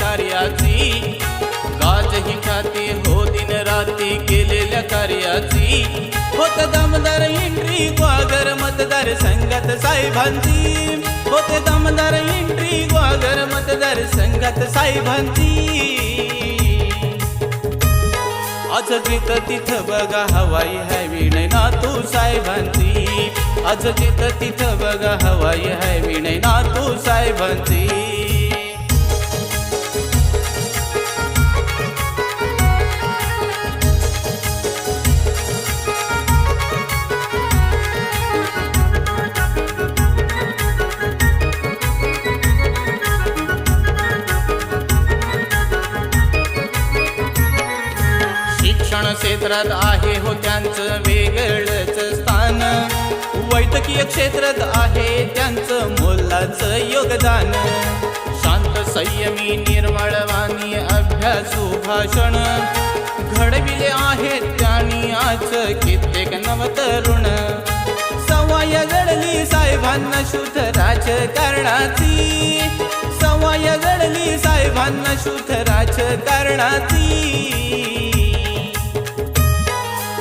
कार्याची. गाज ही खाते हो दिन राती केलेल्या कार्याची. होत दमदार इंट्री ग्वागर मतदार संघात साहेबांची. होत दमदार इंट्री ग्वागर मतदार संघात साहेबांची. आज जित तिथं बघा हवाई हाय विनय नातू साहेबांची. आज जित तिथं बघा हवाई हाय विनय नातू साहेबांची. क्षेत्रात आहे हो त्यांचं वेगळंच स्थान. वैद्यकीय क्षेत्रात आहे त्यांचं मोलाचं योगदान. शांत संयमी निर्मळवाणी अभ्यासू भाषण. घडविले आहेत त्यांनी आज कित्येक नवतरुण सवाय घडली साहेबांना शुद्ध राजकारणाची. सवाय घडली साहेबांना शुद्ध राजकारणाची.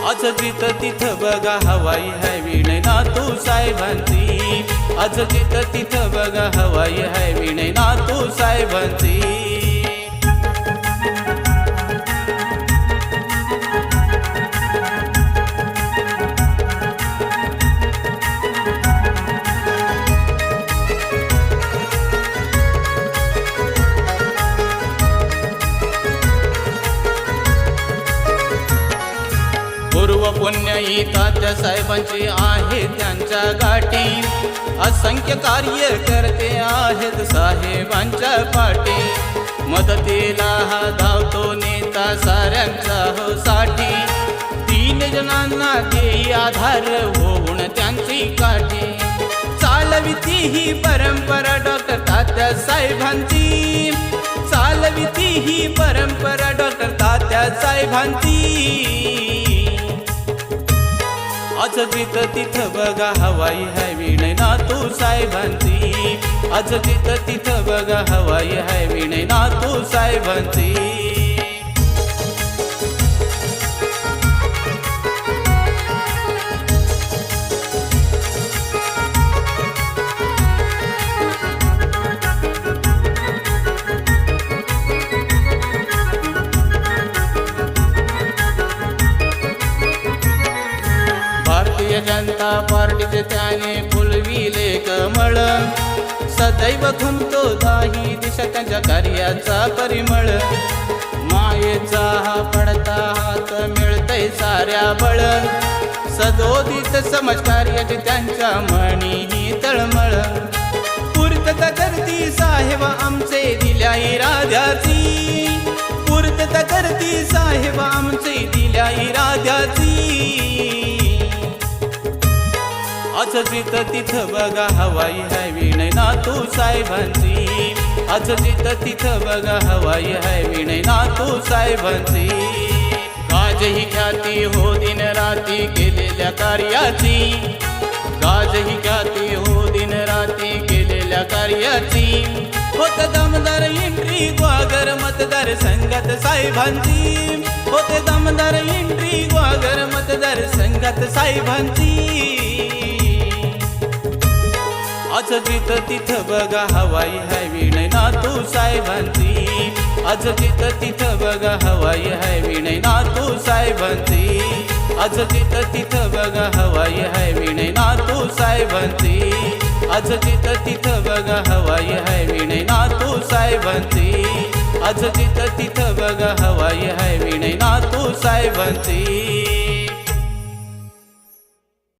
आज जित तिथं बघा हवाई हाय विनय नातू साहेबांची. आज जित तिथं बघा हवाई हाय विनय नातू साहेबांची. पूर्व पुण्य तात्या साहेबांची आहे त्यांच्या गाठी. असंख्य कार्य करते आहेत साहेबांच्या पाठी. मदतीला हा धावतो नेता साऱ्यांचा हो साठी तीन जणांना देई आधार होऊन त्यांची काठी. चालविती ही परंपरा डॉक्टर तात्या साहेबांची. चालविती ही परंपरा डॉक्टर तात्या साहेबांची. आज जिथं तिथं बघा हवाई हाय ना तू साहेबांची. आज जिथं तिथं बघा हवाई हाय ना तू साहेबांची. भारतीय जनता पार्टीचे त्याने फुलविले कमळ. सदैव घुमतो दाही दिशा त्यांच्या कार्याचा परिमळ. मायेचा हा पडता हात मिळतय साऱ्या बळ. सदोदित समाज कार्याची त्यांच्या मणी ही तळमळ. पूर्तता करती साहेब आमचे दिल्या इराद्याची पूर्तता करती साहेब आमचे दिल्या इराद्याची आज जित तिथं बघा हवाई हाय विनय नातू साहेबांची. आज जित तिथं बघा हवाई हाय विनय नातू साहेबांची. गाज ही ख्याती हो दिन राती केलेल्या कार्याची. गाज ही ख्याती हो दिन राती केलेल्या कार्याची. होत दमदार इंट्री ग्वागर मतदार संघात साहेबांची. होते दमदार इंट्री ग्वागर मतदार संघात साहेबांची. आज जित तिथं बघा हवाई हाय विनय नातू साहेबांची. आज जित तिथं बघा हवाई हाय विनय नातू साहेबांची. आज जित तिथं बघा हवाई हाय विनय नातू साहेबांची. आज जित तिथं बघा हवाई हाय विनय नातू साहेबांची. आज जित तिथं बघा हवाई हाय विनय नातू साहेबांची.